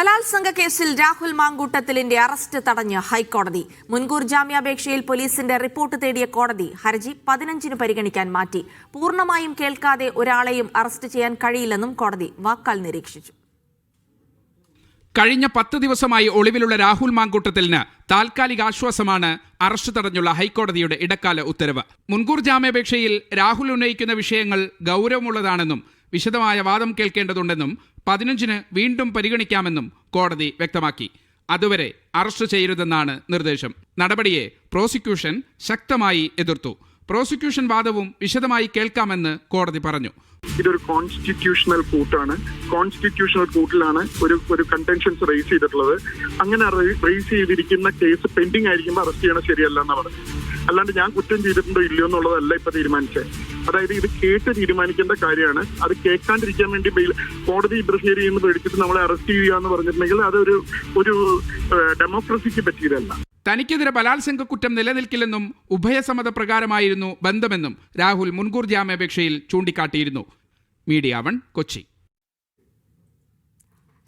ബലാത്സംഗ കേസിൽ രാഹുൽ മാങ്കൂട്ടത്തിലിന്റെ അറസ്റ്റ് തടഞ്ഞ് ഹൈക്കോടതി. മുൻകൂർ ജാമ്യാപേക്ഷയിൽ പോലീസിന്റെ റിപ്പോർട്ട് തേടിയ കോടതി ഹർജി പതിനഞ്ചിന് പരിഗണിക്കാൻ മാറ്റി. പൂർണമായും കേൾക്കാതെ ഒരാളെയും അറസ്റ്റ് ചെയ്യാൻ കഴിയില്ലെന്നും കോടതി വാക്കാൽ നിരീക്ഷിച്ചു. കഴിഞ്ഞ പത്ത് ദിവസമായി ഒളിവിലുള്ള രാഹുൽ മാങ്കൂട്ടത്തിലിന് താൽക്കാലിക ആശ്വാസമാണ് അറസ്റ്റ് തടഞ്ഞുള്ള ഹൈക്കോടതിയുടെ ഇടക്കാല ഉത്തരവ്. മുൻകൂർ ജാമ്യാപേക്ഷയിൽ രാഹുൽ ഉന്നയിക്കുന്ന വിഷയങ്ങൾ ഗൗരവമുള്ളതാണെന്നും വിശദമായ വാദം കേൾക്കേണ്ടതുണ്ടെന്നും പതിനഞ്ചിന് വീണ്ടും പരിഗണിക്കാമെന്നും കോടതി വ്യക്തമാക്കി. അതുവരെ അറസ്റ്റ് ചെയ്യരുതെന്നാണ് നിർദ്ദേശം. നടപടിയെ പ്രോസിക്യൂഷൻ ശക്തമായി എതിർത്തു. പ്രോസിക്യൂഷൻ വാദവും വിശദമായി കേൾക്കാമെന്ന് കോടതി പറഞ്ഞു. ഇതൊരു കോൺസ്റ്റിറ്റ്യൂഷണൽ കൂട്ടാണ് കോൺസ്റ്റിറ്റ്യൂഷണൽ കൂട്ടിലാണ് ഒരു ഒരു കണ്ടൻഷൻസ് റേസ് ചെയ്തിട്ടുള്ളത്. അങ്ങനെ റേസ് ചെയ്തിരിക്കുന്ന കേസ് പെൻഡിങ് ആയിരിക്കുമ്പോൾ അറസ്റ്റ് ചെയ്യണം ശരിയല്ല എന്ന് പറഞ്ഞു അല്ലാണ്ട് ഞാൻ കുറ്റം ചെയ്തിട്ടുണ്ടോ ഇല്ലയോ എന്നുള്ളതല്ല ഇപ്പൊ തീരുമാനിച്ചത്. അതായത് ഇത് കേട്ട് തീരുമാനിക്കേണ്ട കാര്യമാണ്. അത് കേൾക്കാണ്ടിരിക്കാൻ വേണ്ടി ബെയിൽ കോടതി ഇന്റർഫിയർ ചെയ്യുന്ന പേടിച്ചിട്ട് നമ്മളെ അറസ്റ്റ് ചെയ്യുക എന്ന് പറഞ്ഞിട്ടുണ്ടെങ്കിൽ അതൊരു ഒരു ഡെമോക്രസിക്ക് പറ്റിയതല്ല. തനിക്കെതിരെ ബലാത്സംഗ കുറ്റം നിലനിൽക്കില്ലെന്നും ഉഭയസമ്മത പ്രകാരമായിരുന്നു ബന്ധമെന്നും രാഹുൽ മുൻകൂർ ജാമ്യാപേക്ഷയിൽ ചൂണ്ടിക്കാട്ടിയിരുന്നു. Media one Kochi.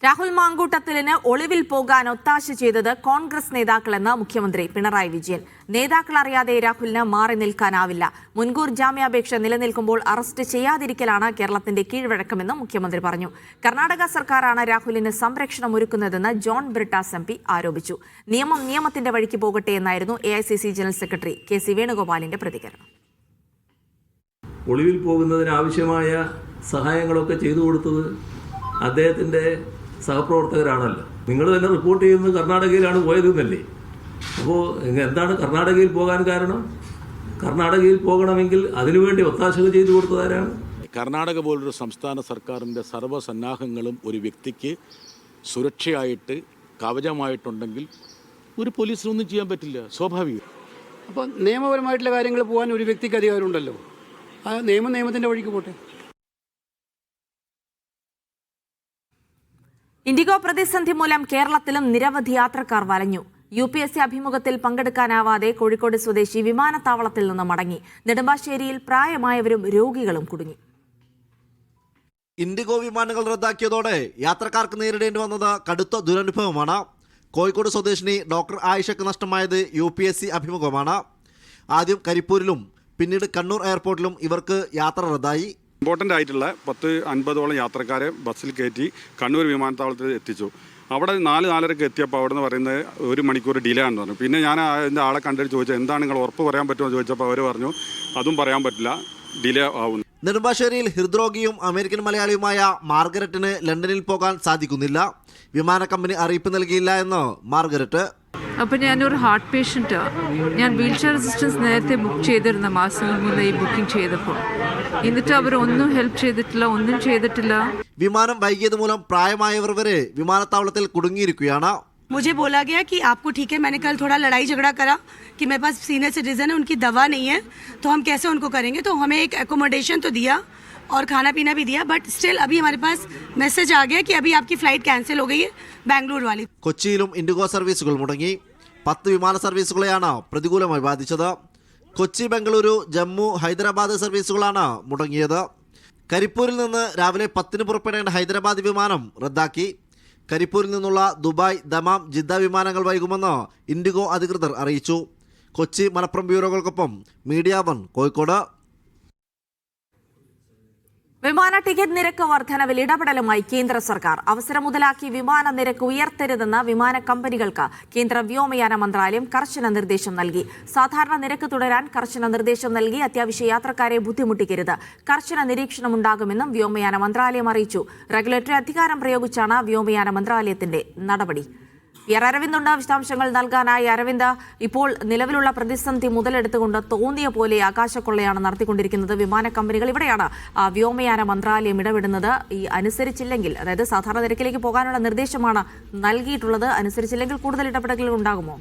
രാഹുൽ മാങ്കൂട്ടത്തിലിന് ഒളിവിൽ പോകാൻ ഒത്താശ ചെയ്തത് കോൺഗ്രസ് നേതാക്കളെന്ന് മുഖ്യമന്ത്രി പിണറായി വിജയൻ. നേതാക്കൾ അറിയാതെ രാഹുലിന് മാറി നിൽക്കാനാവില്ല. മുൻകൂർ ജാമ്യാപേക്ഷ നിലനിൽക്കുമ്പോൾ അറസ്റ്റ് ചെയ്യാതിരിക്കലാണ് കേരളത്തിന്റെ കീഴ്വഴക്കമെന്നും മുഖ്യമന്ത്രി പറഞ്ഞു. കർണാടക സർക്കാരാണ് രാഹുലിന് സംരക്ഷണം ഒരുക്കുന്നതെന്ന് ജോൺ ബ്രിട്ടാസ് എം ആരോപിച്ചു. നിയമം നിയമത്തിന്റെ വഴിക്ക് പോകട്ടെ എന്നായിരുന്നു A general secretary K C വേണുഗോപാലിന്റെ പ്രതികരണം. ഒളിവിൽ പോകുന്നതിന് ആവശ്യമായ സഹായങ്ങളൊക്കെ ചെയ്തു കൊടുത്തത് അദ്ദേഹത്തിന്റെ സഹപ്രവർത്തകരാണല്ലോ. നിങ്ങൾ തന്നെ റിപ്പോർട്ട് ചെയ്യുന്നത് കർണാടകയിലാണ് പോയതെന്നല്ലേ? അപ്പോൾ എന്താണ് കർണാടകയിൽ പോകാൻ കാരണം? കർണാടകയിൽ പോകണമെങ്കിൽ അതിനുവേണ്ടി ഒത്താശകൾ ചെയ്തു കൊടുത്തതാരാണ് കർണാടക പോലൊരു സംസ്ഥാന സർക്കാരിന്റെ സർവസന്നാഹങ്ങളും ഒരു വ്യക്തിക്ക് സുരക്ഷയായിട്ട് കവചമായിട്ടുണ്ടെങ്കിൽ ഒരു പോലീസിനൊന്നും ചെയ്യാൻ പറ്റില്ല സ്വാഭാവികം. അപ്പോൾ നിയമപരമായിട്ടുള്ള കാര്യങ്ങൾ പോകാൻ ഒരു വ്യക്തിക്ക് അധികാരമുണ്ടല്ലോ. ആ നിയമം നിയമത്തിന്റെ വഴിക്ക് പോട്ടെ. ഇൻഡിഗോ പ്രതിസന്ധി മൂലം കേരളത്തിലും നിരവധി യാത്രക്കാർ വലഞ്ഞു. യു പി എസ് സി അഭിമുഖത്തിൽ പങ്കെടുക്കാനാവാതെ കോഴിക്കോട് സ്വദേശി വിമാനത്താവളത്തിൽ നിന്ന് മടങ്ങി. നെടുമ്പാശ്ശേരിയിൽ പ്രായമായവരും രോഗികളും കുടുങ്ങി. ഇൻഡിഗോ വിമാനങ്ങൾ റദ്ദാക്കിയതോടെ യാത്രക്കാർക്ക് നേരിടേണ്ടി വന്നത് കടുത്ത ദുരനുഭവമാണ്. കോഴിക്കോട് സ്വദേശിനി ഡോക്ടർ ആയിഷയ്ക്ക് നഷ്ടമായത് യു പി എസ് സി അഭിമുഖമാണ്. ആദ്യം കരിപ്പൂരിലും പിന്നീട് കണ്ണൂർ എയർപോർട്ടിലും ഇവർക്ക് യാത്ര റദ്ദായി. ഇമ്പോർട്ടന്റ് ആയിട്ടുള്ള പത്ത് അൻപതോളം യാത്രക്കാരെ ബസ്സിൽ കയറ്റി കണ്ണൂർ വിമാനത്താവളത്തിൽ എത്തിച്ചു. അവിടെ നാല് നാലരക്ക് എത്തിയപ്പോൾ അവിടെ നിന്ന് പറയുന്നത് ഒരു മണിക്കൂർ ഡിലേ ആണെന്ന് പറഞ്ഞു. പിന്നെ ഞാൻ അതിന്റെ ആളെ കണ്ടിട്ട് ചോദിച്ചു എന്താണ് നിങ്ങൾ ഉറപ്പ് പറയാൻ പറ്റുമോ? എന്ന് ചോദിച്ചപ്പോൾ അവർ പറഞ്ഞു അതും പറയാൻ പറ്റില്ല ഡിലേ ആവുന്നു. നെടുമ്പാശ്ശേരിയിൽ ഹൃദ്രോഗിയും അമേരിക്കൻ മലയാളിയുമായ മാർഗരറ്റിന് ലണ്ടനിൽ പോകാൻ സാധിക്കുന്നില്ല. വിമാന കമ്പനി അറിയിപ്പ് നൽകിയില്ല എന്ന് മാർഗരറ്റ് അപ്പോൾ ഞാനൊരു ഹാർട്ട് പേഷ്യൻറ്റാണ് ഞാൻ വീൽ ചെയർ അസിസ്റ്റൻസ് നേരത്തെ ബുക്ക് ചെയ്തിരുന്ന മാസങ്ങൾ മുന്നേ ഈ ബുക്കിംഗ് ചെയ്തപ്പോൾ എന്നിട്ട് അവർ ഒന്നും ഹെൽപ്പ് ചെയ്തിട്ടില്ല ഒന്നും ചെയ്തിട്ടില്ല വിമാനം വൈകിയത് മൂലം പ്രായമായവർ വരെ വിമാനത്താവളത്തിൽ കുടുങ്ങിയിരിക്കുകയാണ് मुझे बोला गया कि आपको ठीक है मैंने कल थोड़ा लड़ाई झगड़ा करा कि मेरे पास सीनियर सिटीजन है उनकी दवा नहीं है तो हम कैसे उनको करेंगे तो हमें एक एकोमोडेशन तो दिया और खाना पीना भी दिया बट स्टिल अभी हमारे पास मैसेज आ गया कि अभी आपकी फ्लाइट कैंसिल हो गई है बैंगलोर वाली കൊച്ചിയിലും ഇൻഡിഗോ സർവീസുകൾ മുടങ്ങി പത്ത് വിമാന സർവീസുകളെയാണ് പ്രതികൂലമായി ബാധിച്ചത്. കൊച്ചി ബംഗളൂരു ജമ്മു ഹൈദരാബാദ് സർവീസുകളാണ് മുടങ്ങിയത്. കരിപ്പൂരിൽ നിന്ന് രാവിലെ പത്തിന് പുറപ്പെടേണ്ട ഹൈദരാബാദ് വിമാനം റദ്ദാക്കി. കരിപ്പൂരിൽ നിന്നുള്ള ദുബായ് ദമാം ജിദ്ദ വിമാനങ്ങൾ വൈകുമെന്ന് ഇൻഡിഗോ അധികൃതർ അറിയിച്ചു. കൊച്ചി മലപ്പുറം ബ്യൂറോകൾക്കൊപ്പം മീഡിയ വൺ കോഴിക്കോട്. വിമാന ടിക്കറ്റ് നിരക്ക് വർധനവിൽ ഇടപെടലുമായി കേന്ദ്ര സർക്കാർ. അവസരം മുതലാക്കി വിമാന നിരക്ക് ഉയർത്തരുതെന്ന് വിമാന കമ്പനികൾക്ക് കേന്ദ്ര വ്യോമയാന മന്ത്രാലയം കർശന നിർദ്ദേശം നൽകി. സാധാരണ നിരക്ക് തുടരാൻ കർശന നിർദ്ദേശം നൽകി അത്യാവശ്യ യാത്രക്കാരെ ബുദ്ധിമുട്ടിക്കരുത്. കർശന നിരീക്ഷണമുണ്ടാകുമെന്നും വ്യോമയാന മന്ത്രാലയം അറിയിച്ചു. റെഗുലേറ്ററി അധികാരം പ്രയോഗിച്ചാണ് വ്യോമയാന മന്ത്രാലയത്തിന്റെ നടപടി. പി ആർ അരവിന്ദുണ്ട് വിശദാംശങ്ങൾ നൽകാനായി. അരവിന്ദ് ഇപ്പോൾ നിലവിലുള്ള പ്രതിസന്ധി മുതലെടുത്തുകൊണ്ട് തോന്നിയ പോലെ ആകാശക്കൊള്ളയാണ് നടത്തിക്കൊണ്ടിരിക്കുന്നത്. വിമാന കമ്പനികൾ ഇവിടെയാണ് വ്യോമയാന മന്ത്രാലയം ഇടപെടുന്നത്. ഈ അനുസരിച്ചില്ലെങ്കിൽ അതായത് സാധാരണ നിരക്കിലേക്ക് പോകാനുള്ള നിർദ്ദേശമാണ് നൽകിയിട്ടുള്ളത്. അനുസരിച്ചില്ലെങ്കിൽ കൂടുതൽ ഇടപെടലുകൾ ഉണ്ടാകുമോ?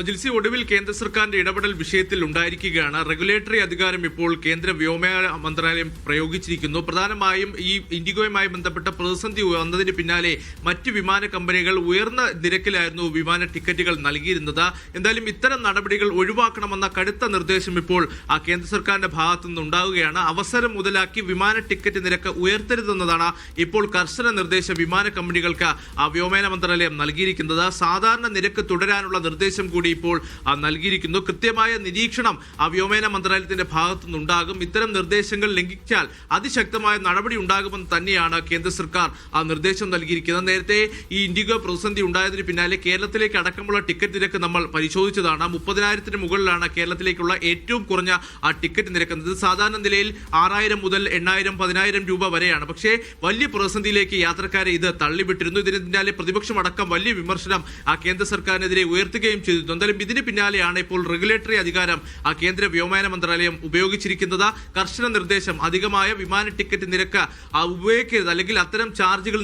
ജിൽസി ഒടുവിൽ കേന്ദ്ര സർക്കാരിന്റെ ഇടപെടൽ വിഷയത്തിൽ ഉണ്ടായിരിക്കുകയാണ്. റെഗുലേറ്ററി അധികാരം ഇപ്പോൾ കേന്ദ്ര വ്യോമയാന മന്ത്രാലയം പ്രയോഗിച്ചിരിക്കുന്നു. പ്രധാനമായും ഈ ഇൻഡിഗോയുമായി ബന്ധപ്പെട്ട പ്രതിസന്ധി വന്നതിന് പിന്നാലെ മറ്റ് വിമാന കമ്പനികൾ ഉയർന്ന നിരക്കിലായിരുന്നു വിമാന ടിക്കറ്റുകൾ നൽകിയിരുന്നത്. എന്തായാലും ഇത്തരം നടപടികൾ ഒഴിവാക്കണമെന്ന കടുത്ത നിർദ്ദേശം ഇപ്പോൾ ആ കേന്ദ്ര സർക്കാരിന്റെ ഭാഗത്തു നിന്നുണ്ടാകുകയാണ് അവസരം മുതലാക്കി വിമാന ടിക്കറ്റ് നിരക്ക് ഉയർത്തരുതെന്നതാണ് ഇപ്പോൾ കർശന നിർദ്ദേശം വിമാന കമ്പനികൾക്ക് ആ വ്യോമയാന മന്ത്രാലയം നൽകിയിരിക്കുന്നത്. സാധാരണ നിരക്ക് തുടരാനുള്ള നിർദ്ദേശം കൂടി ഇപ്പോൾ ആ, നൽകിയിരിക്കുന്നു. കൃത്യമായ നിരീക്ഷണം ആ വ്യോമയാന മന്ത്രാലയത്തിന്റെ ഭാഗത്തു നിന്നുണ്ടാകും ഇത്തരം നിർദ്ദേശങ്ങൾ ലംഘിച്ചാൽ അതിശക്തമായ നടപടി ഉണ്ടാകുമെന്ന് തന്നെയാണ് കേന്ദ്ര സർക്കാർ ആ നിർദ്ദേശം നൽകിയിരിക്കുന്നത്. നേരത്തെ ഈ ഇൻഡിഗോ പ്രതിസന്ധി ഉണ്ടായതിന് പിന്നാലെ കേരളത്തിലേക്ക് അടക്കമുള്ള ടിക്കറ്റ് നിരക്ക് നമ്മൾ പരിശോധിച്ചതാണ്. മുപ്പതിനായിരത്തിന് മുകളിലാണ് കേരളത്തിലേക്കുള്ള ഏറ്റവും കുറഞ്ഞ ആ ടിക്കറ്റ് നിരക്ക്. സാധാരണ നിലയിൽ ആറായിരം മുതൽ എണ്ണായിരം പതിനായിരം രൂപ വരെയാണ്. പക്ഷേ വലിയ പ്രതിസന്ധിയിലേക്ക് യാത്രക്കാരെ ഇത് തള്ളിവിട്ടിരുന്നു. ഇതിന് പിന്നാലെ പ്രതിപക്ഷം അടക്കം വലിയ വിമർശനം ആ കേന്ദ്ര സർക്കാരിനെതിരെ ഉയർത്തുകയും ചെയ്തിരുന്നു. എന്തായാലും ഇതിന് പിന്നാലെയാണ് ഇപ്പോൾ റെഗുലേറ്ററി അധികാരം ആ കേന്ദ്ര വ്യോമയാന മന്ത്രാലയം ഉപയോഗിച്ചിരിക്കുന്നത്. കർശന നിർദ്ദേശം അധികമായ വിമാന ടിക്കറ്റ് നിരക്ക് ഉപയോഗിക്കരുത് അല്ലെങ്കിൽ അത്തരം ചാർജുകൾ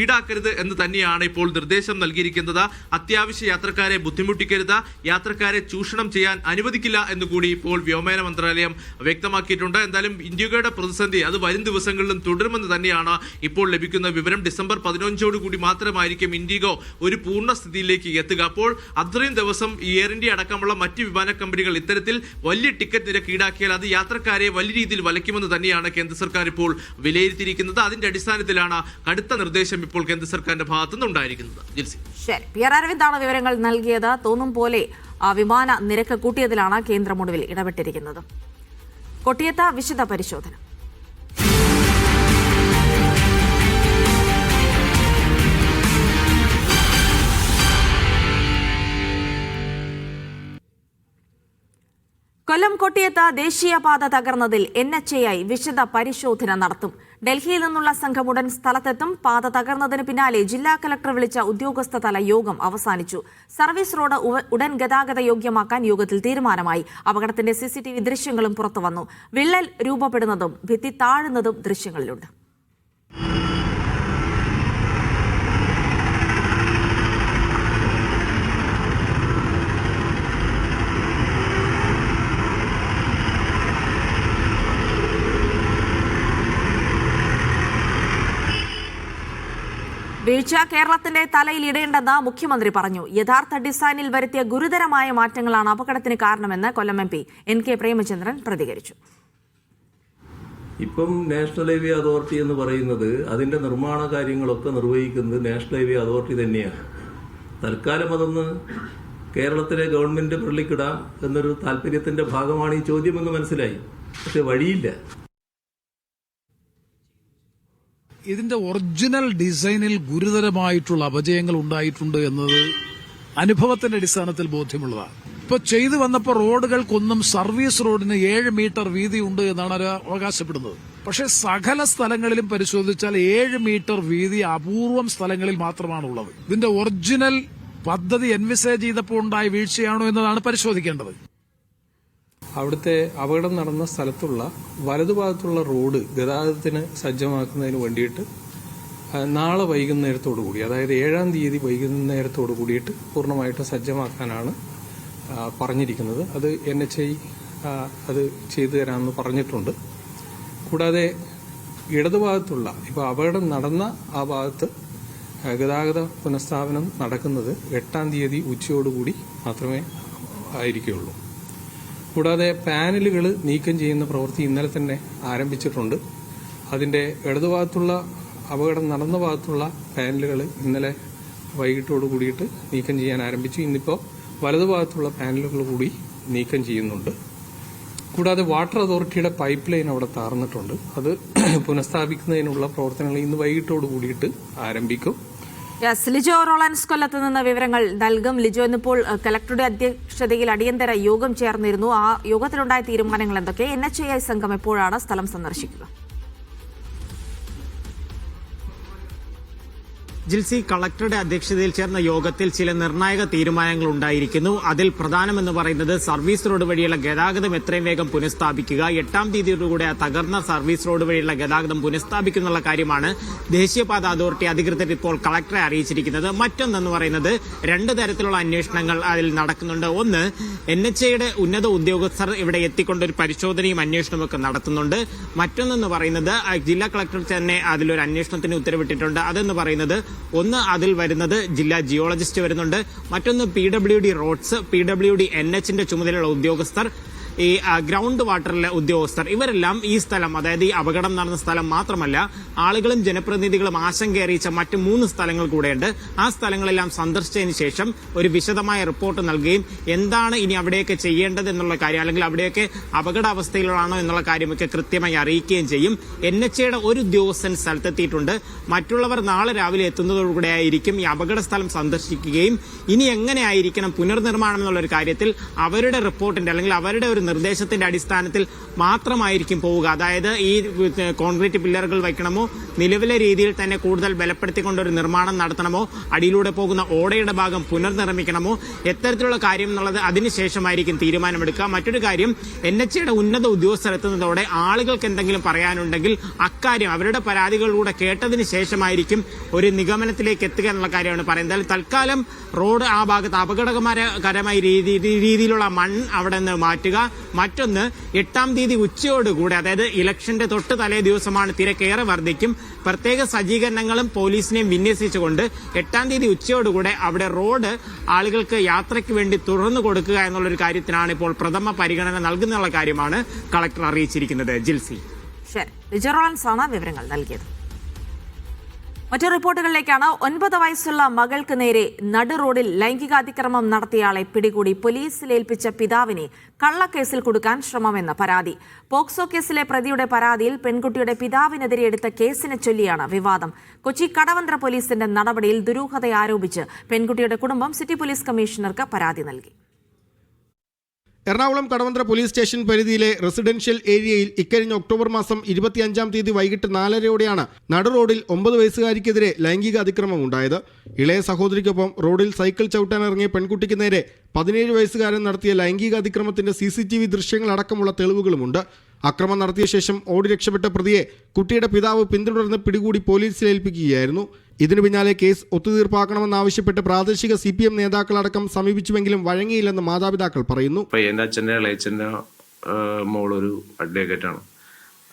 ഈടാക്കരുത് എന്ന് തന്നെയാണ് ഇപ്പോൾ നിർദ്ദേശം നൽകിയിരിക്കുന്നത്. അത്യാവശ്യ യാത്രക്കാരെ ബുദ്ധിമുട്ടിക്കരുത് യാത്രക്കാരെ ചൂഷണം ചെയ്യാൻ അനുവദിക്കില്ല എന്ന് കൂടി ഇപ്പോൾ വ്യോമയാന മന്ത്രാലയം വ്യക്തമാക്കിയിട്ടുണ്ട്. എന്തായാലും ഇന്ത്യയുടെ പ്രതിസന്ധി അത് വരും ദിവസങ്ങളിലും തുടരുമെന്ന് തന്നെയാണ് ഇപ്പോൾ ലഭിക്കുന്ന വിവരം. ഡിസംബർ പതിനഞ്ചോട് കൂടി മാത്രമായിരിക്കും ഇൻഡിഗോ ഒരു പൂർണ സ്ഥിതിയിലേക്ക് എത്തുക. അപ്പോൾ അത്രയും ദിവസം എയർ ഇന്ത്യ അടക്കമുള്ള മറ്റ് വിമാന കമ്പനികൾ ഇത്തരത്തിൽ വലിയ ടിക്കറ്റ് നിരക്ക് ഈടാക്കിയാൽ അത് യാത്രക്കാരെ വലിയ രീതിയിൽ വലയ്ക്കുമെന്ന് തന്നെയാണ് കേന്ദ്ര സർക്കാർ ഇപ്പോൾ വിലയിരുത്തിയിരിക്കുന്നത്. അതിന്റെ അടിസ്ഥാനത്തിലാണ് കടുത്ത നിർദ്ദേശം ഇപ്പോൾ കേന്ദ്ര സർക്കാരിന്റെ ഭാഗത്തുനിന്ന് ഉണ്ടായിരിക്കുന്നത് ശരി. പി ആർ അരവിന്ദാണ് വിവരങ്ങൾ നൽകിയത്. തോന്നും പോലെ വിമാന നിരക്ക് കൂട്ടിയതിലാണ് കേന്ദ്രം ഒടുവിൽ ഇടപെട്ടിരിക്കുന്നത്. കൊട്ടിയത്ത വിശദ പരിശോധന. കൊല്ലം കൊട്ടിയത്ത് ദേശീയപാത തകർന്നതിൽ എൻ എച്ച് എ വിശദ പരിശോധന നടത്തും. ഡൽഹിയിൽ നിന്നുള്ള സംഘം ഉടൻ സ്ഥലത്തെത്തും. പാത തകർന്നതിന് പിന്നാലെ ജില്ലാ കലക്ടർ വിളിച്ച ഉദ്യോഗസ്ഥതല യോഗം അവസാനിച്ചു. സർവീസ് റോഡ് ഉടൻ ഗതാഗത യോഗ്യമാക്കാൻ യോഗത്തിൽ തീരുമാനമായി. അപകടത്തിന്റെ സിസിടിവി ദൃശ്യങ്ങളും പുറത്തുവന്നു. വിള്ളൽ രൂപപ്പെടുന്നതും ഭിത്തി താഴുന്നതും ദൃശ്യങ്ങളിലുണ്ട്. വീഴ്ച കേരളത്തിന്റെ തലയിൽ ഇടേണ്ടെന്ന് മുഖ്യമന്ത്രി പറഞ്ഞു. യഥാർത്ഥ ഡിസൈനിൽ വരുത്തിയ ഗുരുതരമായ മാറ്റങ്ങളാണ് അപകടത്തിന് കാരണമെന്ന് Kollam M P N K Premachandran പ്രതികരിച്ചു. ഇപ്പം നാഷണൽ ഹൈവേ അതോറിറ്റി എന്ന് പറയുന്നത് അതിന്റെ നിർമ്മാണ കാര്യങ്ങളൊക്കെ നിർവഹിക്കുന്നത് നാഷണൽ ഹൈവേ അതോറിറ്റി തന്നെയാണ്. തൽക്കാലം അതൊന്ന് കേരളത്തിലെ ഗവൺമെന്റ് പള്ളിക്കിടാം എന്നൊരു താല്പര്യത്തിന്റെ ഭാഗമാണ് ഈ ചോദ്യമെന്ന് മനസ്സിലായി. പക്ഷെ വഴിയില്ല. ഇതിന്റെ ഒറിജിനൽ ഡിസൈനിൽ ഗുരുതരമായിട്ടുള്ള അപജയങ്ങൾ ഉണ്ടായിട്ടുണ്ട് എന്നത് അനുഭവത്തിന്റെ അടിസ്ഥാനത്തിൽ ബോധ്യമുള്ളതാണ്. ഇപ്പൊ ചെയ്തു വന്നപ്പോൾ റോഡുകൾക്കൊന്നും സർവീസ് റോഡിന് ഏഴ് മീറ്റർ വീതിയുണ്ട് എന്നാണ് അവർ അവകാശപ്പെടുന്നത്. പക്ഷേ സകല സ്ഥലങ്ങളിലും പരിശോധിച്ചാൽ ഏഴ് മീറ്റർ വീതി അപൂർവം സ്ഥലങ്ങളിൽ മാത്രമാണ് ഉള്ളത് ഇതിന്റെ ഒറിജിനൽ പദ്ധതി എൻവിസേജ് ചെയ്തപ്പോൾ ഉണ്ടായ വീഴ്ചയാണോ എന്നതാണ് പരിശോധിക്കേണ്ടത്. അവിടുത്തെ അപകടം നടന്ന സ്ഥലത്തുള്ള വലതുഭാഗത്തുള്ള റോഡ് ഗതാഗതത്തിന് സജ്ജമാക്കുന്നതിന് വേണ്ടിയിട്ട് നാളെ വൈകുന്നേരത്തോടു കൂടി അതായത് ഏഴാം തീയതി വൈകുന്നേരത്തോടു കൂടിയിട്ട് പൂർണമായിട്ട് സജ്ജമാക്കാനാണ് പറഞ്ഞിരിക്കുന്നത്. അത് എൻ എച്ച് ഐ അത് ചെയ്തു തരാമെന്ന് പറഞ്ഞിട്ടുണ്ട്. കൂടാതെ ഇടതുഭാഗത്തുള്ള ഇപ്പോൾ അപകടം നടന്ന ആ ഭാഗത്ത് ഗതാഗത പുനഃസ്ഥാപനം നടക്കുന്നത് എട്ടാം തീയതി ഉച്ചയോടുകൂടി മാത്രമേ ആയിരിക്കുകയുള്ളൂ. കൂടാതെ പാനലുകൾ നീക്കം ചെയ്യുന്ന പ്രവൃത്തി ഇന്നലെ തന്നെ ആരംഭിച്ചിട്ടുണ്ട്. അതിന്റെ ഇടതുഭാഗത്തുള്ള അപകടം നടന്ന ഭാഗത്തുള്ള പാനലുകൾ ഇന്നലെ വൈകിട്ടോട് കൂടിയിട്ട് നീക്കം ചെയ്യാൻ ആരംഭിച്ചു. ഇന്നിപ്പോൾ വലതുഭാഗത്തുള്ള പാനലുകൾ കൂടി നീക്കം ചെയ്യുന്നുണ്ട്. കൂടാതെ വാട്ടർ അതോറിറ്റിയുടെ പൈപ്പ് ലൈൻ അവിടെ താർന്നിട്ടുണ്ട്. അത് പുനഃസ്ഥാപിക്കുന്നതിനുള്ള പ്രവർത്തനങ്ങൾ ഇന്ന് വൈകിട്ടോട് കൂടിയിട്ട് ആരംഭിക്കും. യെസ് ലിജോ റോളൻസ് കൊല്ലത്ത് നിന്ന് വിവരങ്ങൾ നൽകും. ലിജോ ഇന്നിപ്പോൾ കലക്ടറുടെ അധ്യക്ഷതയിൽ അടിയന്തര യോഗം ചേർന്നിരുന്നു. ആ യോഗത്തിലുണ്ടായ തീരുമാനങ്ങൾ എന്തൊക്കെ? എൻ എച്ച് ഐ സംഘം എപ്പോഴാണ് സ്ഥലം സന്ദർശിക്കുക? ജിൽസി കളക്ടറുടെ അധ്യക്ഷതയിൽ ചേർന്ന യോഗത്തിൽ ചില നിർണായക തീരുമാനങ്ങൾ ഉണ്ടായിരിക്കുന്നു. അതിൽ പ്രധാനമെന്ന് പറയുന്നത് സർവീസ് റോഡ് വഴിയുള്ള ഗതാഗതം എത്രയും വേഗം പുനഃസ്ഥാപിക്കുക. എട്ടാം തീയതിയോടുകൂടെ ആ തകർന്ന സർവീസ് റോഡ് വഴിയുള്ള ഗതാഗതം പുനഃസ്ഥാപിക്കുന്നുള്ള കാര്യമാണ് ദേശീയപാത അതോറിറ്റി അധികൃതർ ഇപ്പോൾ കളക്ടറെ അറിയിച്ചിരിക്കുന്നത്. മറ്റൊന്നെന്ന് പറയുന്നത് രണ്ട് തരത്തിലുള്ള അന്വേഷണങ്ങൾ അതിൽ നടക്കുന്നുണ്ട്. ഒന്ന് എൻ എച്ച് എയുടെ ഉന്നത ഉദ്യോഗസ്ഥർ ഇവിടെ എത്തിക്കൊണ്ട് ഒരു പരിശോധനയും അന്വേഷണവും ഒക്കെ നടത്തുന്നുണ്ട്. മറ്റൊന്നെന്ന് പറയുന്നത് ജില്ലാ കളക്ടർ തന്നെ അതിലൊരു അന്വേഷണത്തിന് ഉത്തരവിട്ടിട്ടുണ്ട്. അതെന്ന് പറയുന്നത് ഒന്ന് അതിൽ വരുന്നത് ജില്ലാ ജിയോളജിസ്റ്റ് വരുന്നുണ്ട്. മറ്റൊന്ന് P W D roads P W D N എച്ചിന്റെ ചുമതലയുള്ള ഉദ്യോഗസ്ഥർ. ഈ ഗ്രൗണ്ട് വാട്ടറിലെ ഉദ്യോഗസ്ഥർ ഇവരെല്ലാം ഈ സ്ഥലം അതായത് ഈ അപകടം നടന്ന സ്ഥലം മാത്രമല്ല ആളുകളും ജനപ്രതിനിധികളും ആശങ്ക അറിയിച്ച മറ്റ് മൂന്ന് സ്ഥലങ്ങൾ കൂടെയുണ്ട്. ആ സ്ഥലങ്ങളെല്ലാം സന്ദർശിച്ചതിന് ശേഷം ഒരു വിശദമായ റിപ്പോർട്ട് നൽകുകയും എന്താണ് ഇനി അവിടെയൊക്കെ ചെയ്യേണ്ടത് എന്നുള്ള കാര്യം അല്ലെങ്കിൽ അവിടെയൊക്കെ അപകടാവസ്ഥയിലാണോ എന്നുള്ള കാര്യമൊക്കെ കൃത്യമായി അറിയിക്കുകയും ചെയ്യും. എൻ എച്ച് എയുടെ ഒരു ഉദ്യോഗസ്ഥൻ സ്ഥലത്തെത്തിയിട്ടുണ്ട്. മറ്റുള്ളവർ നാളെ രാവിലെ എത്തുന്നതോടുകൂടെ ആയിരിക്കും ഈ അപകട സ്ഥലം സന്ദർശിക്കുകയും ഇനി എങ്ങനെയായിരിക്കണം പുനർനിർമ്മാണം എന്നുള്ള ഒരു കാര്യത്തിൽ അവരുടെ റിപ്പോർട്ടിന്റെ അല്ലെങ്കിൽ അവരുടെ ഒരു നിർദ്ദേശത്തിന്റെ അടിസ്ഥാനത്തിൽ മാത്രമായിരിക്കും പോവുക. അതായത് ഈ കോൺക്രീറ്റ് പില്ലറുകൾ വയ്ക്കണമോ നിലവിലെ രീതിയിൽ തന്നെ കൂടുതൽ ബലപ്പെടുത്തിക്കൊണ്ട് ഒരു നിർമ്മാണം നടത്തണമോ അടിയിലൂടെ പോകുന്ന ഓടയുടെ ഭാഗം പുനർനിർമ്മിക്കണമോ എത്തരത്തിലുള്ള കാര്യം എന്നുള്ളത് അതിനുശേഷമായിരിക്കും തീരുമാനമെടുക്കുക. മറ്റൊരു കാര്യം എൻ എച്ച് എയുടെ ഉന്നത ഉദ്യോഗസ്ഥർ എത്തുന്നതോടെ ആളുകൾക്ക് എന്തെങ്കിലും പറയാനുണ്ടെങ്കിൽ അക്കാര്യം അവരുടെ പരാതികളിലൂടെ കേട്ടതിന് ശേഷമായിരിക്കും ഒരു നിഗമനത്തിലേക്ക് എത്തുക എന്നുള്ള കാര്യമാണ് പറയുന്നത്. തൽക്കാലം റോഡ് ആ ഭാഗത്ത് അപകടകരമായ രീതി രീതിയിലുള്ള മണ്ണ് അവിടെ നിന്ന് മാറ്റുക. മറ്റൊന്ന് എട്ടാം തീയതി ഉച്ചയോടുകൂടെ അതായത് ഇലക്ഷന്റെ തൊട്ട് തലേ ദിവസമാണ് തിരക്കേറെ വർദ്ധിക്കും. പ്രത്യേക സജ്ജീകരണങ്ങളും പോലീസിനെയും വിന്യസിച്ചുകൊണ്ട് എട്ടാം തീയതി ഉച്ചയോടുകൂടെ അവിടെ റോഡ് ആളുകൾക്ക് യാത്രയ്ക്ക് വേണ്ടി തുറന്നു കൊടുക്കുക എന്നുള്ളൊരു കാര്യത്തിനാണ് ഇപ്പോൾ പ്രഥമ പരിഗണന നൽകുന്നുള്ള കാര്യമാണ് കളക്ടർ അറിയിച്ചിരിക്കുന്നത്. ജിൽസി. ശരി. വിവരങ്ങൾ നൽകിയത്. മറ്റു റിപ്പോർട്ടുകളിലേക്കാണ് ഒൻപത് വയസ്സുള്ള മകൾക്ക് നേരെ നടു റോഡിൽ ലൈംഗികാതിക്രമം നടത്തിയയാളെ പിടികൂടി പോലീസിൽ ഏൽപ്പിച്ച പിതാവിനെ കള്ളക്കേസിൽ കൊടുക്കാൻ ശ്രമമെന്ന പരാതി. പോക്സോ കേസിലെ പ്രതിയുടെ പരാതിയിൽ പെൺകുട്ടിയുടെ പിതാവിനെതിരെ എടുത്ത കേസിനെ ചൊല്ലിയാണ് വിവാദം. കൊച്ചി കടവന്ത്ര പോലീസിന്റെ നടപടിയിൽ ദുരൂഹത ആരോപിച്ച് പെൺകുട്ടിയുടെ കുടുംബം സിറ്റി പോലീസ് കമ്മീഷണർക്ക് പരാതി നൽകി. എറണാകുളം കടവന്ത്ര പോലീസ് സ്റ്റേഷൻ പരിധിയിലെ റെസിഡൻഷ്യൽ ഏരിയയിൽ ഇക്കഴിഞ്ഞ ഒക്ടോബർ മാസം ഇരുപത്തിയഞ്ചാം തീയതി വൈകിട്ട് നാലരയോടെയാണ് നടു റോഡിൽ ഒമ്പത് വയസ്സുകാരിക്കെതിരെ ലൈംഗിക അതിക്രമം ഉണ്ടായത്. ഇളയ സഹോദരിക്കൊപ്പം റോഡിൽ സൈക്കിൾ ചവിട്ടാനിറങ്ങിയ പെൺകുട്ടിക്ക് നേരെ പതിനേഴ് വയസ്സുകാരൻ നടത്തിയ ലൈംഗിക അതിക്രമത്തിന്റെ സി സി ടി വി ദൃശ്യങ്ങളടക്കമുള്ള തെളിവുകളുമുണ്ട്. അക്രമം നടത്തിയ ശേഷം ഓടി രക്ഷപ്പെട്ട പ്രതിയെ കുട്ടിയുടെ പിതാവ് പിന്തുടർന്ന് പിടികൂടി പോലീസിൽ ഏൽപ്പിക്കുകയായിരുന്നു. ഇതിനു പിന്നാലെ കേസ് ഒത്തുതീർപ്പാക്കണമെന്നാവശ്യപ്പെട്ട് പ്രാദേശിക സി പി എം നേതാക്കളടക്കം സമീപിച്ചുവെങ്കിലും വഴങ്ങിയില്ലെന്ന് മാതാപിതാക്കൾ പറയുന്നു. മോളൊരു അഡ്വക്കേറ്റാണ്.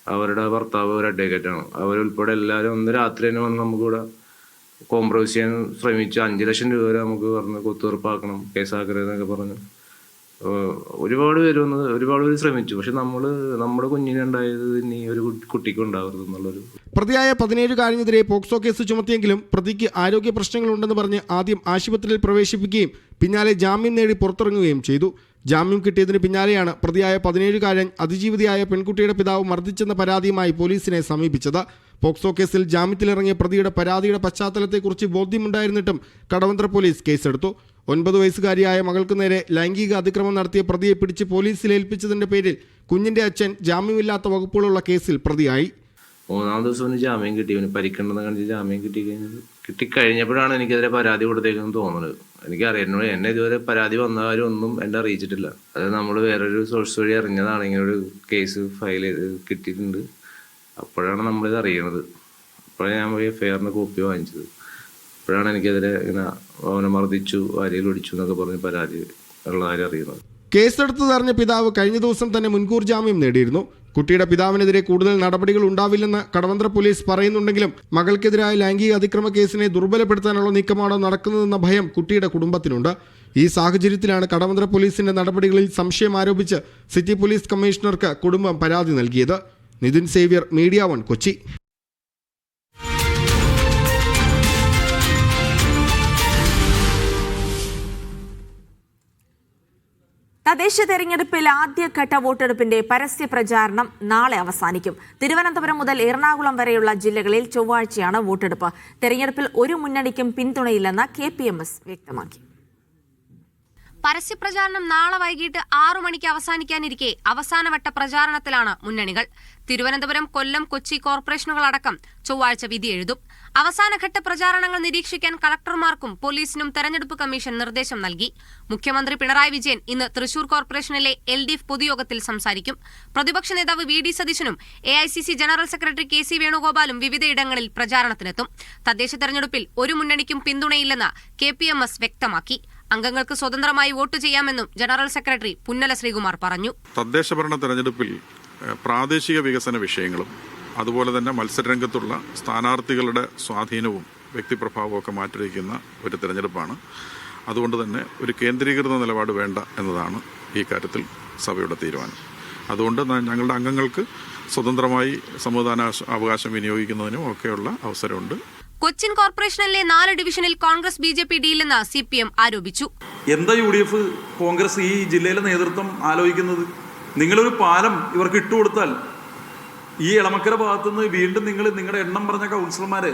അവരുടെ ഭർത്താവ് ഒരു അഡ്വക്കേറ്റാണ്. അവരുൾപ്പെടെ എല്ലാവരും ഒന്ന് രാത്രി തന്നെ വന്ന് നമുക്കിവിടെ കോംപ്രമൈസ് ചെയ്യാൻ ശ്രമിച്ചു അഞ്ച് ലക്ഷം രൂപ വരെ നമുക്ക് പറഞ്ഞ് കൊത്തുതീർപ്പാക്കണം കേസാക്കരുതെന്നൊക്കെ പറഞ്ഞു. ഒരുപാട് പേര് വന്ന് ഒരുപാട് പേര് ശ്രമിച്ചു. പക്ഷെ നമ്മൾ നമ്മുടെ കുഞ്ഞിനുണ്ടായത് ഇനി ഒരു കുട്ടിക്കും ഉണ്ടാവരുത് എന്നുള്ളൊരു പ്രതിയായ പതിനേഴുകാരനെതിരെ പോക്സോ കേസ് ചുമത്തിയെങ്കിലും പ്രതിക്ക് ആരോഗ്യ പ്രശ്നങ്ങളുണ്ടെന്ന് പറഞ്ഞ് ആദ്യം ആശുപത്രിയിൽ പ്രവേശിപ്പിക്കുകയും പിന്നാലെ ജാമ്യം നേടി പുറത്തിറങ്ങുകയും ചെയ്തു. ജാമ്യം കിട്ടിയതിന് പിന്നാലെയാണ് പ്രതിയായ പതിനേഴുകാരൻ അതിജീവിതയായ പെൺകുട്ടിയുടെ പിതാവ് മർദ്ദിച്ചെന്ന പരാതിയുമായി പോലീസിനെ സമീപിച്ചത്. പോക്സോ കേസിൽ ജാമ്യത്തിലിറങ്ങിയ പ്രതിയുടെ പരാതിയുടെ പശ്ചാത്തലത്തെക്കുറിച്ച് ബോധ്യമുണ്ടായിരുന്നിട്ടും കടവന്ത്ര പോലീസ് കേസെടുത്തു. ഒൻപത് വയസ്സുകാരിയായ മകൾക്ക് നേരെ ലൈംഗിക അതിക്രമം നടത്തിയ പ്രതിയെ പിടിച്ച് പോലീസിൽ ഏൽപ്പിച്ചതിന്റെ പേരിൽ കുഞ്ഞിന്റെ അച്ഛൻ ജാമ്യമില്ലാത്ത വകുപ്പുകളുള്ള കേസിൽ പ്രതിയായി. മൂന്നാം ദിവസം ഒന്ന് ജാമ്യം കിട്ടി. അവന് പരിക്കണ്ടെന്ന് കണ്ടിട്ട് ജാമ്യം കിട്ടി കഴിഞ്ഞത്. കിട്ടിക്കഴിഞ്ഞപ്പോഴാണ് എനിക്കെതിരെ പരാതി കൊടുത്തേക്കെന്ന് തോന്നുന്നത്. എനിക്കറിയാം. എന്നെ ഇതുവരെ പരാതി വന്നവരും ഒന്നും എന്നെ അറിയിച്ചിട്ടില്ല. അത് നമ്മൾ വേറൊരു സോഴ്സ് വഴി അറിഞ്ഞതാണ് ഇങ്ങനെ ഒരു കേസ് ഫയൽ ചെയ്ത് കിട്ടിയിട്ടുണ്ട്. അപ്പോഴാണ് നമ്മളിത് അറിയണത്. അപ്പോഴാണ് ഞാൻ എഫ് ഐ കോപ്പി വാങ്ങിച്ചത്. അപ്പോഴാണ് എനിക്കെതിരെ ഇങ്ങനെ അവനെ മർദ്ദിച്ചു വാരിയിൽ ഒടിച്ചു എന്നൊക്കെ പറഞ്ഞ് പരാതി ഉള്ള കാര്യം അറിയുന്നത്. കേസെടുത്തതറിഞ്ഞ പിതാവ് കഴിഞ്ഞ ദിവസം തന്നെ മുൻകൂർ ജാമ്യം നേടിയിരുന്നു. കുട്ടിയുടെ പിതാവിനെതിരെ കൂടുതൽ നടപടികൾ ഉണ്ടാവില്ലെന്ന് കടവന്ത്ര പോലീസ് പറയുന്നുണ്ടെങ്കിലും മകൾക്കെതിരായ ലൈംഗിക അതിക്രമ കേസിനെ ദുർബലപ്പെടുത്താനുള്ള നീക്കമാണോ നടക്കുന്നതെന്ന ഭയം കുട്ടിയുടെ കുടുംബത്തിനുണ്ട്. ഈ സാഹചര്യത്തിലാണ് കടവന്ത്ര പോലീസിന്റെ നടപടികളിൽ സംശയം ആരോപിച്ച് സിറ്റി പോലീസ് കമ്മീഷണർക്ക് കുടുംബം പരാതി നൽകിയത്. Nithin Xavier media one Kochi. തദ്ദേശ തെരഞ്ഞെടുപ്പിൽ ആദ്യഘട്ട വോട്ടെടുപ്പിന്റെ പരസ്യ പ്രചാരണം നാളെ അവസാനിക്കും. തിരുവനന്തപുരം മുതൽ എറണാകുളം വരെയുള്ള ജില്ലകളിൽ ചൊവ്വാഴ്ചയാണ് വോട്ടെടുപ്പ്. തെരഞ്ഞെടുപ്പിൽ ഒരു മുന്നണിക്കും പിന്തുണയില്ലെന്ന് കെ വ്യക്തമാക്കി. പരസ്യപ്രചാരണം നാളെ വൈകിട്ട് ആറു മണിക്ക് അവസാനിക്കാനിരിക്കെ അവസാനവട്ട പ്രചാരണത്തിലാണ് മുന്നണികൾ. തിരുവനന്തപുരം കൊല്ലം കൊച്ചി കോർപ്പറേഷനുകളടക്കം ചൊവ്വാഴ്ച വിധി എഴുതും. അവസാനഘട്ട പ്രചാരണങ്ങൾ നിരീക്ഷിക്കാൻ കളക്ടർമാർക്കും പോലീസിനും തെരഞ്ഞെടുപ്പ് കമ്മീഷൻ നിർദ്ദേശം നൽകി. മുഖ്യമന്ത്രി പിണറായി വിജയൻ ഇന്ന് തൃശൂർ കോർപ്പറേഷനിലെ എൽ ഡി എഫ് പൊതുയോഗത്തിൽ സംസാരിക്കും. പ്രതിപക്ഷ നേതാവ് വി ഡി സതീശനും A I C C general secretary K C വേണുഗോപാലും വിവിധയിടങ്ങളിൽ പ്രചാരണത്തിനെത്തും. തദ്ദേശ തെരഞ്ഞെടുപ്പിൽ ഒരു മുന്നണിക്കും പിന്തുണയില്ലെന്ന് കെ പി എം എസ് വ്യക്തമാക്കി. അംഗങ്ങൾക്ക് സ്വതന്ത്രമായി വോട്ട് ചെയ്യാമെന്നും ജനറൽ സെക്രട്ടറി പുന്നല ശ്രീകുമാർ പറഞ്ഞു. തദ്ദേശ ഭരണ തെരഞ്ഞെടുപ്പിൽ പ്രാദേശിക വികസന വിഷയങ്ങളും അതുപോലെ തന്നെ മത്സരരംഗത്തുള്ള സ്ഥാനാർത്ഥികളുടെ സ്വാധീനവും വ്യക്തിപ്രഭാവവും ഒക്കെ മാറ്റിവയ്ക്കുന്ന ഒരു തെരഞ്ഞെടുപ്പാണ്. അതുകൊണ്ട് തന്നെ ഒരു കേന്ദ്രീകൃത നിലപാട് വേണ്ട എന്നതാണ് ഈ കാര്യത്തിൽ സഭയുടെ തീരുമാനം. അതുകൊണ്ട് ഞങ്ങളുടെ അംഗങ്ങൾക്ക് സ്വതന്ത്രമായി സമ്മതിദാന അവകാശം വിനിയോഗിക്കുന്നതിനും ഒക്കെയുള്ള അവസരമുണ്ട്. കൊച്ചിൻ കോർപ്പറേഷനിലെ നാല് ഡിവിഷനിൽ കോൺഗ്രസ് ബി ജെ പി ഡിയില്ലെന്ന് സി പി എം ആരോപിച്ചു. എന്താ യു ഡി എഫ് കോൺഗ്രസ് ഈ ജില്ലയിലെ നേതൃത്വം ആലോചിക്കുന്നത്? നിങ്ങളൊരു പാലം ഇവർക്ക് ഇട്ടുകൊടുത്താൽ ഈ എളമക്കര ഭാഗത്തുനിന്ന് വീണ്ടും നിങ്ങൾ നിങ്ങളുടെ എണ്ണം പറഞ്ഞ കൗൺസിലർമാരെ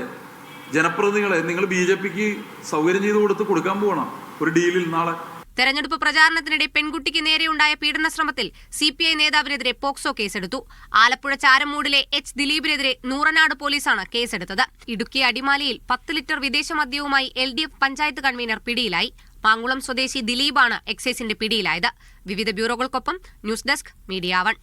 ജനപ്രതിനിധികളെ നിങ്ങൾ ബി ജെ പിക്ക് സൗകര്യം ചെയ്ത് കൊടുത്ത് കൊടുക്കാൻ പോകണം ഒരു ഡീലിൽ നാളെ. തെരഞ്ഞെടുപ്പ് പ്രചാരണത്തിനിടെ പെൺകുട്ടിക്ക് നേരെയുണ്ടായ പീഡനശ്രമത്തിൽ സി പി ഐ നേതാവിനെതിരെ പോക്സോ കേസെടുത്തു. ആലപ്പുഴ ചാരമൂടിലെ എച്ച് ദിലീപിനെതിരെ നൂറനാട് പോലീസാണ് കേസെടുത്തത്. ഇടുക്കി അടിമാലിയിൽ പത്ത് ലിറ്റർ വിദേശ മദ്യവുമായി L D F panchayat convener പിടിയിലായി. മാങ്കുളം സ്വദേശി ദിലീപാണ് എക്സൈസിന്റെ പിടിയിലായത്. വിവിധ ബ്യൂറോകൾക്കൊപ്പം news desk media one.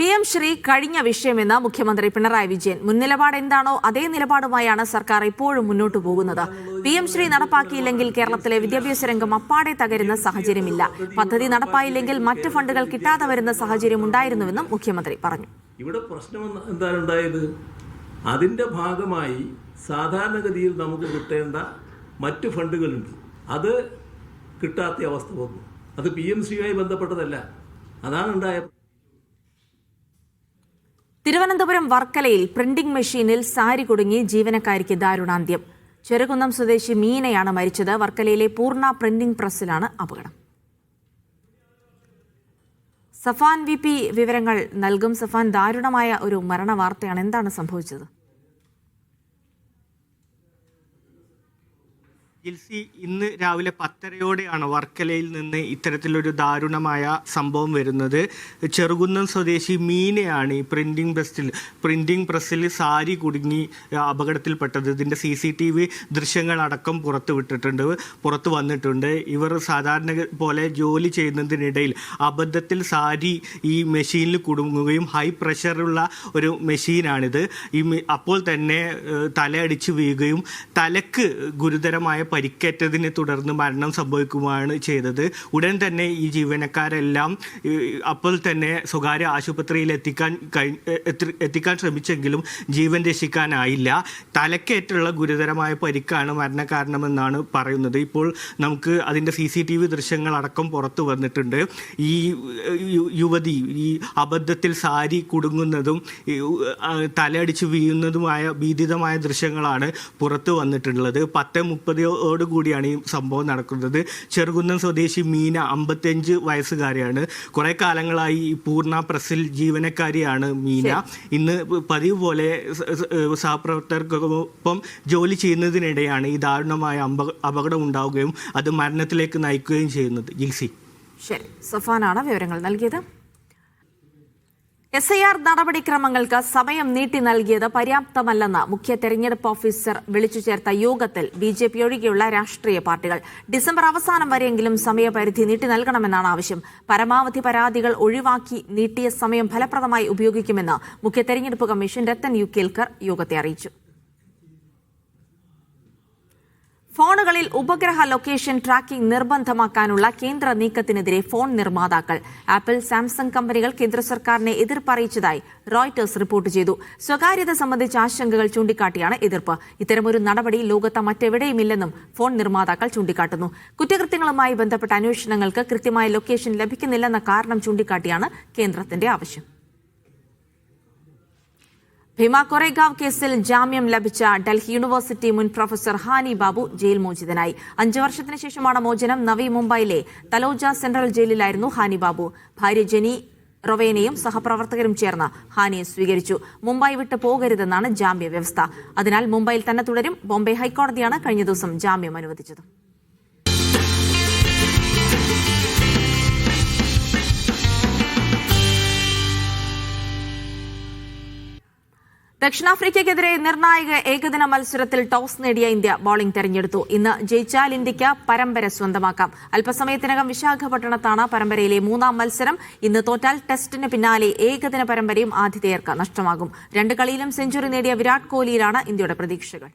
P M Shri കഴിഞ്ഞ വിഷയമെന്ന് മുഖ്യമന്ത്രി പിണറായി വിജയൻ. മുൻ നിലപാട് എന്താണോ അതേ നിലപാടുമായാണ് സർക്കാർ ഇപ്പോഴും മുന്നോട്ടു പോകുന്നത്. പി എം ശ്രീ നടപ്പാക്കിയില്ലെങ്കിൽ കേരളത്തിലെ വിദ്യാഭ്യാസ രംഗം അപ്പാടെ തകരുന്ന സാഹചര്യമില്ല. പദ്ധതി നടപ്പായില്ലെങ്കിൽ മറ്റ് ഫണ്ടുകൾ കിട്ടാതെ വരുന്ന സാഹചര്യം ഉണ്ടായിരുന്നുവെന്നും മുഖ്യമന്ത്രി പറഞ്ഞു. ഇവിടെ പ്രശ്നം എന്ത- എന്താണ് ഉണ്ടായത്? അതിന്റെ ഭാഗമായി സാധാരണഗതിയിൽ നമുക്ക് കിട്ടേണ്ട മറ്റ് ഫണ്ടുകളുണ്ട്. അത് കിട്ടാത്ത അവസ്ഥ വന്നു. അത് പി എം സിയുമായി ബന്ധപ്പെട്ടതല്ല. അതാണ് ഉണ്ടായ തിരുവനന്തപുരം വർക്കലയിൽ പ്രിന്റിംഗ് മെഷീനിൽ സാരി കുടുങ്ങി ജീവനക്കാരിക്ക് ദാരുണാന്ത്യം. ചെറുകുന്നം സ്വദേശി മീനയാണ് മരിച്ചത്. വർക്കലയിലെ പൂർണ പ്രിന്റിംഗ് പ്രസ്സിലാണ് അപകടം. സഫാൻ വി പി വിവരങ്ങൾ നൽകും. സഫാൻ ദാരുണമായ ഒരു മരണ വാർത്തയാണ് എന്താണ് സംഭവിച്ചത്? ജിൽസി ഇന്ന് രാവിലെ പത്തരയോടെയാണ് വർക്കലയിൽ നിന്ന് ഇത്തരത്തിലൊരു ദാരുണമായ സംഭവം വരുന്നത്. ചെറുകുന്നം സ്വദേശി മീനയാണ് ഈ പ്രിന്റിംഗ് പ്രസ്സിൽ പ്രിന്റിംഗ് പ്രസ്സിൽ സാരി കുടുങ്ങി അപകടത്തിൽപ്പെട്ടത്. ഇതിന്റെ സി സി ടി വി ദൃശ്യങ്ങളടക്കം പുറത്ത് വിട്ടിട്ടുണ്ട് പുറത്ത് വന്നിട്ടുണ്ട്. ഇവർ സാധാരണ പോലെ ജോലി ചെയ്യുന്നതിനിടയിൽ അബദ്ധത്തിൽ സാരി ഈ മെഷീനിൽ കുടുങ്ങുകയും ഹൈ പ്രഷറുള്ള ഒരു മെഷീനാണിത്. ഈ അപ്പോൾ തന്നെ തലയടിച്ച് വീഴുകയും തലക്ക് ഗുരുതരമായ പരിക്കേറ്റതിനെ തുടർന്ന് മരണം സംഭവിക്കുകയാണ് ചെയ്തത്. ഉടൻ തന്നെ ഈ ജീവനക്കാരെല്ലാം അപ്പോൾ തന്നെ സ്വകാര്യ ആശുപത്രിയിൽ എത്തിക്കാൻ എത്തിക്കാൻ ശ്രമിച്ചെങ്കിലും ജീവൻ രക്ഷിക്കാനായില്ല. തലക്കേറ്റുള്ള ഗുരുതരമായ പരിക്കാണ് മരണകാരണമെന്നാണ് പറയുന്നത്. ഇപ്പോൾ നമുക്ക് അതിന്റെ സി സി ടി വി ദൃശ്യങ്ങളടക്കം പുറത്തു വന്നിട്ടുണ്ട്. ഈ യുവതി ഈ അബദ്ധത്തിൽ സാരി കുടുങ്ങുന്നതും തലയടിച്ച് വീഴുന്നതുമായ ഭീതിതമായ ദൃശ്യങ്ങളാണ് പുറത്തു വന്നിട്ടുള്ളത്. പത്ത് മുപ്പതോട് കൂടിയാണ് ഈ സംഭവം നടക്കുന്നത്. ചെറുകുന്നം സ്വദേശി മീന അമ്പത്തിയഞ്ച് വയസ്സുകാരിയാണ്. കുറേ കാലങ്ങളായി ഈ പൂർണ പ്രസിൽ ജീവനക്കാരിയാണ് മീന. ഇന്ന് പതിവ് പോലെ സഹപ്രവർത്തകർക്കൊപ്പം ജോലി ചെയ്യുന്നതിനിടെയാണ് ഈ ദാരുണമായ അപകടം ഉണ്ടാവുകയും അത് മരണത്തിലേക്ക് നയിക്കുകയും ചെയ്യുന്നത്. ജിൽസി ശരി. സഫാനാണ് വിവരങ്ങൾ നൽകിയത്. എസ് ഐ ആർ നടപടിക്രമങ്ങൾക്ക് സമയം നീട്ടി നൽകിയത് പര്യാപ്തമല്ലെന്ന് മുഖ്യ തെരഞ്ഞെടുപ്പ് ഓഫീസർ വിളിച്ചു ചേർത്ത യോഗത്തിൽ ബി ജെ പി ഒഴികെയുള്ള രാഷ്ട്രീയ പാർട്ടികൾ ഡിസംബർ അവസാനം വരെയെങ്കിലും സമയപരിധി നീട്ടി നൽകണമെന്നാണ് ആവശ്യം. പരമാവധി പരാതികൾ ഒഴിവാക്കി നീട്ടിയ സമയം ഫലപ്രദമായി ഉപയോഗിക്കുമെന്ന് മുഖ്യ തെരഞ്ഞെടുപ്പ് കമ്മീഷൻ രത്തൻ യു കേൽക്കർ യോഗത്തെ അറിയിച്ചു. ഫോണുകളിൽ ഉപഗ്രഹ ലൊക്കേഷൻ ട്രാക്കിംഗ് നിർബന്ധമാക്കാനുള്ള കേന്ദ്ര നീക്കത്തിനെതിരെ ഫോൺ നിർമ്മാതാക്കൾ. ആപ്പിൾ സാംസങ് കമ്പനികൾ കേന്ദ്ര സർക്കാരിനെ എതിർപ്പറിയിച്ചതായി റോയിട്ടേഴ്സ് റിപ്പോർട്ട് ചെയ്തു. സ്വകാര്യത സംബന്ധിച്ച ആശങ്കകൾ ചൂണ്ടിക്കാട്ടിയാണ് എതിർപ്പ്. ഇത്തരമൊരു നടപടി ലോകത്ത് മറ്റെവിടെയുമില്ലെന്നും ഫോൺ നിർമ്മാതാക്കൾ ചൂണ്ടിക്കാട്ടുന്നു. കുറ്റകൃത്യങ്ങളുമായി ബന്ധപ്പെട്ട അന്വേഷണങ്ങൾക്ക് കൃത്യമായ ലൊക്കേഷൻ ലഭിക്കുന്നില്ലെന്ന കാരണം ചൂണ്ടിക്കാട്ടിയാണ് കേന്ദ്രത്തിന്റെ ആവശ്യം. ഭീമ കൊറേഗാവ് കേസിൽ ജാമ്യം ലഭിച്ച ഡൽഹി യൂണിവേഴ്സിറ്റി മുൻ പ്രൊഫസർ ഹാനി ബാബു ജയിൽ മോചിതനായി. അഞ്ചു വർഷത്തിന് ശേഷമാണ് മോചനം. നവി മുംബൈയിലെ തലോജ സെൻട്രൽ ജയിലിലായിരുന്നു ഹാനി ബാബു. ഭാര്യ ജെനി റൊവേനയും സഹപ്രവർത്തകരും ചേർന്ന് ഹാനിയെ സ്വീകരിച്ചു. മുംബൈ വിട്ട് പോകരുതെന്നാണ് ജാമ്യ വ്യവസ്ഥ. അതിനാൽ മുംബൈയിൽ തന്നെ തുടരും. ബോംബെ ഹൈക്കോടതിയാണ് കഴിഞ്ഞ ദിവസം ജാമ്യം അനുവദിച്ചത്. ദക്ഷിണാഫ്രിക്കയ്ക്കെതിരെ നിർണായക ഏകദിന മത്സരത്തിൽ ടോസ് നേടിയ ഇന്ത്യ ബോളിംഗ് തെരഞ്ഞെടുത്തു. ഇന്ന് ജയിച്ചാൽ ഇന്ത്യയ്ക്ക് പരമ്പര സ്വന്തമാക്കാം. അല്പസമയത്തിനകം വിശാഖപട്ടണത്താണ് പരമ്പരയിലെ മൂന്നാം മത്സരം. ഇന്ന് തോറ്റാൽ ടെസ്റ്റിന് പിന്നാലെ ഏകദിന പരമ്പരയും ആതിഥേയർക്ക് നഷ്ടമാകും. രണ്ട് കളിയിലും സെഞ്ചുറി നേടിയ വിരാട് കോഹ്ലിയിലാണ് ഇന്ത്യയുടെ പ്രതീക്ഷകൾ.